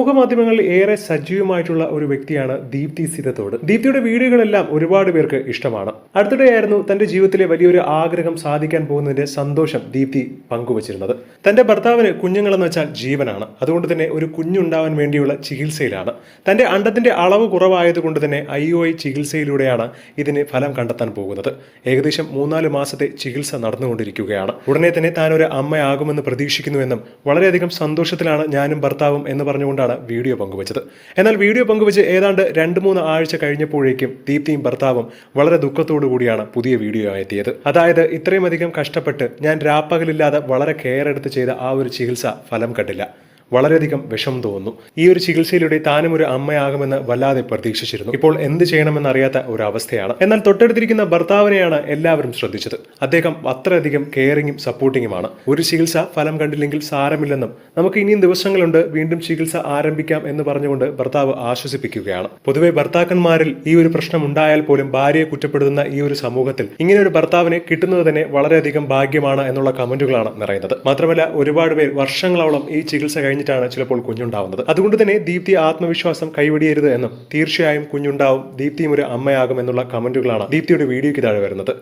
സമൂഹമാധ്യമങ്ങളിൽ ഏറെ സജീവമായിട്ടുള്ള ഒരു വ്യക്തിയാണ് ദീപ്തി സിദ്ധത്തോട്. ദീപ്തിയുടെ വീഡിയോകളെല്ലാം ഒരുപാട് പേർക്ക് ഇഷ്ടമാണ്. അടുത്തിടെയായിരുന്നു തന്റെ ജീവിതത്തിലെ വലിയൊരു ആഗ്രഹം സാധിക്കാൻ പോകുന്നതിന്റെ സന്തോഷം ദീപ്തി പങ്കുവച്ചിരുന്നത്. തന്റെ ഭർത്താവിന് കുഞ്ഞുങ്ങളെന്ന് വെച്ചാൽ ജീവനാണ്. അതുകൊണ്ട് തന്നെ ഒരു കുഞ്ഞുണ്ടാവാൻ വേണ്ടിയുള്ള ചികിത്സയിലാണ്. തന്റെ അണ്ടത്തിന്റെ അളവ് കുറവായതുകൊണ്ട് തന്നെ ഐ ഒ ഐ ചികിത്സയിലൂടെയാണ് ഇതിന് ഫലം കണ്ടെത്താൻ പോകുന്നത്. ഏകദേശം മൂന്നാൽ മാസത്തെ ചികിത്സ നടന്നുകൊണ്ടിരിക്കുകയാണ്. ഉടനെ തന്നെ താൻ ഒരു അമ്മയാകുമെന്ന് പ്രതീക്ഷിക്കുന്നുവെന്നും വളരെയധികം സന്തോഷത്തിലാണ് ഞാനും ഭർത്താവും എന്ന് പറഞ്ഞുകൊണ്ടാണ് വീഡിയോ പങ്കുവച്ചത്. എന്നാൽ വീഡിയോ പങ്കുവച്ച് ഏതാണ്ട് രണ്ട് മൂന്ന് ആഴ്ച കഴിഞ്ഞപ്പോഴേക്കും ദീപ്തിയും ഭർത്താവും വളരെ ദുഃഖത്തോടു കൂടിയാണ് പുതിയ വീഡിയോ എത്തിയത്. അതായത് ഇത്രയും അധികം കഷ്ടപ്പെട്ട് ഞാൻ രാപ്പകലില്ലാതെ വളരെ കെയർ എടുത്ത് ചെയ്ത ആ ഒരു ചികിത്സ ഫലം കണ്ടില്ല. വളരെയധികം വിഷം തോന്നുന്നു. ഈ ഒരു ചികിത്സയിലൂടെ താനും ഒരു അമ്മയാകുമെന്ന് വല്ലാതെ പ്രതീക്ഷിച്ചിരുന്നു. ഇപ്പോൾ എന്ത് ചെയ്യണമെന്ന് അറിയാത്ത ഒരു അവസ്ഥയാണ്. എന്നാൽ തൊട്ടടുത്തിരിക്കുന്ന ഭർത്താവിനെയാണ് എല്ലാവരും ശ്രദ്ധിച്ചത്. അദ്ദേഹം അത്രയധികം കെയറിങ്ങും സപ്പോർട്ടിങ്ങുമാണ് ഒരു ചികിത്സ ഫലം കണ്ടില്ലെങ്കിൽ സാരമില്ലെന്നും നമുക്ക് ഇനിയും ദിവസങ്ങളുണ്ട് വീണ്ടും ചികിത്സ ആരംഭിക്കാം എന്ന് പറഞ്ഞുകൊണ്ട് ഭർത്താവ് ആശ്വസിപ്പിക്കുകയാണ്. പൊതുവെ ഭർത്താക്കന്മാരിൽ ഈ ഒരു പ്രശ്നം ഉണ്ടായാൽ പോലും ഭാര്യയെ കുറ്റപ്പെടുത്തുന്ന ഈ ഒരു സമൂഹത്തിൽ ഇങ്ങനെ ഒരു ഭർത്താവിനെ കിട്ടുന്നത് തന്നെ വളരെയധികം ഭാഗ്യമാണ് എന്നുള്ള കമന്റുകളാണ് നിറയുന്നത്. മാത്രമല്ല ഒരുപാട് പേർ വർഷങ്ങളോളം ഈ ചികിത്സ കഴിഞ്ഞിട്ടാണ് ചിലപ്പോൾ കുഞ്ഞുണ്ടാവുന്നത്. അതുകൊണ്ട് തന്നെ ദീപ്തി ആത്മവിശ്വാസം കൈവടിയരുത് എന്നും തീർച്ചയായും കുഞ്ഞുണ്ടാവും ദീപ്തിയും ഒരു അമ്മയാകും എന്നുള്ള കമന്റുകളാണ് ദീപ്തിയുടെ വീഡിയോയ്ക്ക് താഴെ വരുന്നത്.